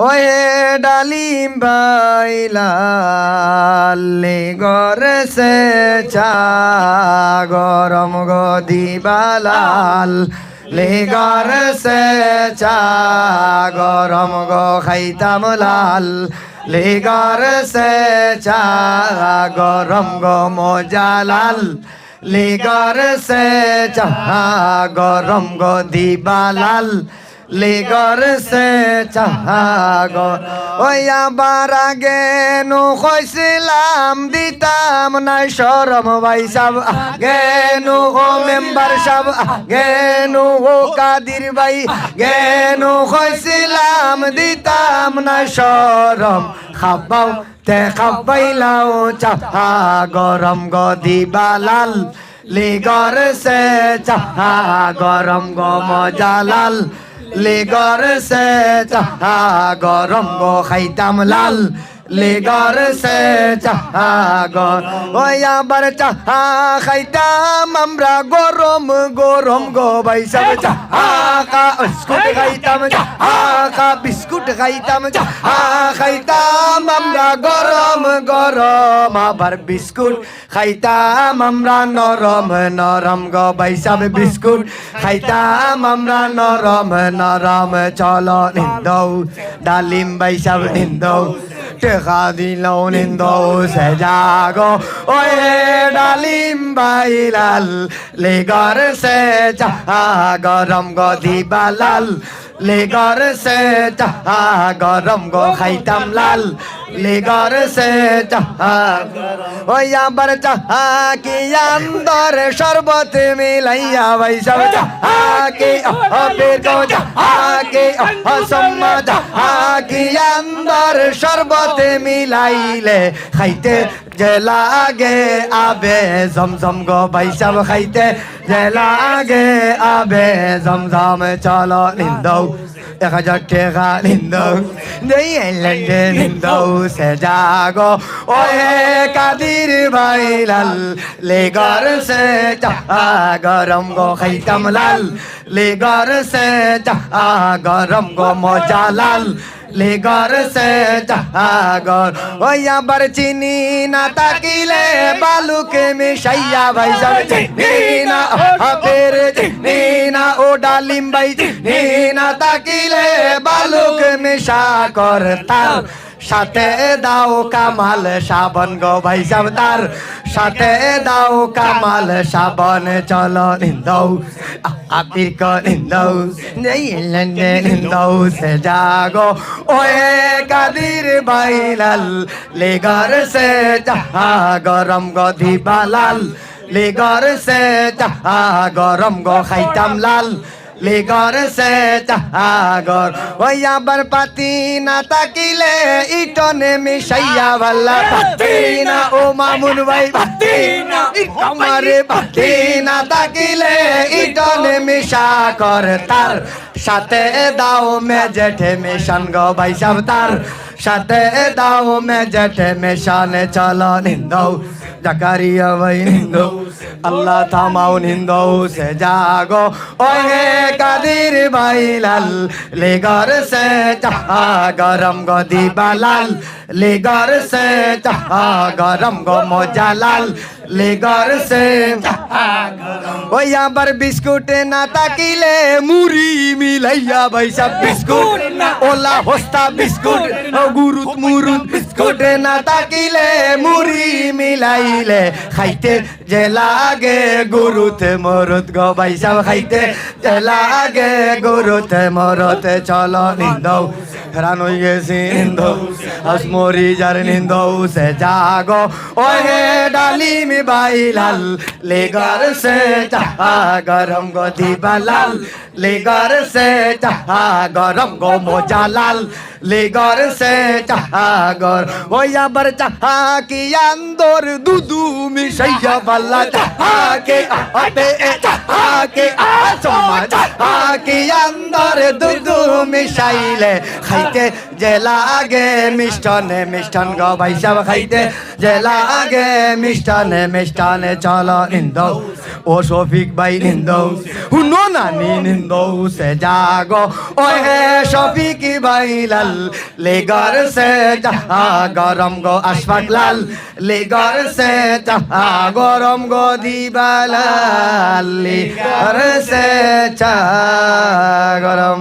Way ডালিম বাইলালে গরসে চা, গরম গদিবালাল লে গরসে চা, গরম গো খাইতাম লাল লে গরসে চা, গরম গো মজালাল লে গরসে চা, গরম গো দিবালাল লিগর সে চাহাগর ওই আবার আগে নু কইছিলাম, দিতাম নাই সরম ভাই সাব। আগে নু ও মেম্বার সাব, আগে নু ও কাদির ভাই। গে নু কইছিলাম, দিতাম নাই সরম। খাবাও তে খাবাইলাও চাহা গরম গদিবালাল লিগর সে চাহা গরম গো মজালাল লেগর সে চাহা গরম গো খাইতাম লাল। লেগর সে চাহা গর ওই আবার চাহা খাইতাম আমরা গরম গরম গো ভাই সব চাহা কা বিস্কুট খাইতাম চাহা কা বিস্কুট খাইতাম চাহা খাইতাম আমরা গরম গরম আবার বিস্কুট খাইতাম আমরা নরম নরম গো ভাই সব বিস্কুট খাইতাম আমরা নরম নরম চলো নিন্দৌ ডালিম ভাই সব নিন্দৌ টেকা দিলও নিন্দৌ সে জাগো ওয়ে ডালিম বাইলাল লেগর সে চাহা গরম গো দিবালাল, লেগর সে চাহা গরম গো খাইতাম লাল। লেগর সে চাহা ওই আবার চাহা কি আন্দর শরবত মিলাইয়া ভাই সব চাহা কি আবের গো চাহা কি সম্মা চাহা কি আন্দর শরবত মিলাইলে খাইতে যে লাগে আবে জমজম গো ভাই সব খাইতে যে লাগে আবে জমজম চলো নিন্দৌ এক হাজার টাকা নিন্দৌ নেই এলেন্ডে নিন্দৌ সে জাগো ওয়ে কাদির ভাইলাল লেগর সে চাহা গরম গো খাইতাম লাল লেগর সে চাহা গরম গো মজা লাল লেগর সে চাহাগর ওই আবার চিনি না তাকিলে বালুকে মিশাইয়া ভাই সব চিনি না হাফের চিনি না ও ডালিম ভাই চিনি না তাকিলে বালুক মিশা কর তার সাথে দাও কামাল সাবন গো ভাই সব তার সাথে দাও কামাল সাবন, চলো নিন্দৌ আপির ক নিন্দৌ নেই লন্ডে নিন্দৌ সে জাগো। ওয়ে কাদির বাইলাল, লেগর সে চাহা গরম গো দিবালাল। লেগর সে চাহা গরম গো খাইতাম লাল। লেগর সে চাহাগর ওই আবার পাতি না তাকিলে ইটনে মিশাইয়া ভাল্লা। পাতি না ও মামুন ভাই পাতি না আমারে পাতি না তাকিলে ইটনে মিশা কর তার। সাথে দাও মে জেঠে মিশন গো ভাই সব তার সাথে দাও মে জেঠে মিশন চলো নিন্দৌ জাকারিয়া ভাই নিন্দৌ। আল্লাহ থামাও নিন্দৌ সে জাগো। ওহে কাদির বাইলাল লেগর সে চাহা গরম গো দিবালাল লেগর সে চাহা গরম গো মজালাল লেগর সে ওই আবার বিস্কুট না তাকিলে মুড়ি মিলাইয়া ভাই সব বিস্কুট ওলা হোস্তা বিস্কুট ও গুরুত মুরুত বিস্কুট না তাকিলে মুড়ি মিলাইলে খাইতে যে লাগে গুরুত মরুত গো ভাই খাইতে যে লাগে গুরুত মরত। চলো নিন্দৌ, হেরান গেছি নিন্দৌ আসমরি যার নিন্দৌ, সে জাগো। ওহে ডালিম বাইলাল লেগার সে চাহা গরম গো দিবালাল, লেগার সে চাহা গরম গো মোজালাল। লেগর সে চাহাগর, ওই আবার চাহা কি আন্দর দুদু মিশাইয়া বালা চাহা কে আতে চাহা কে আসমা চাহা কি আন্দর দুদু মিশাইলে খাইতে যে লাগে মিষ্টানে মিষ্টান গো ভাই সাহেব খাইতে। যে লাগে মিষ্টানে মিষ্টানে চলো নিন্দৌ, ও শফিক ভাই নিন্দৌ, হুনো নানি নিন্দৌ, সে জাগো ও হে শফিক ভাই লাল, লেগর সে যাহা গরম গো আশফাক লাল, লেগর সে যাহা গরম গো দিবালাল লেগর সে চা গরম।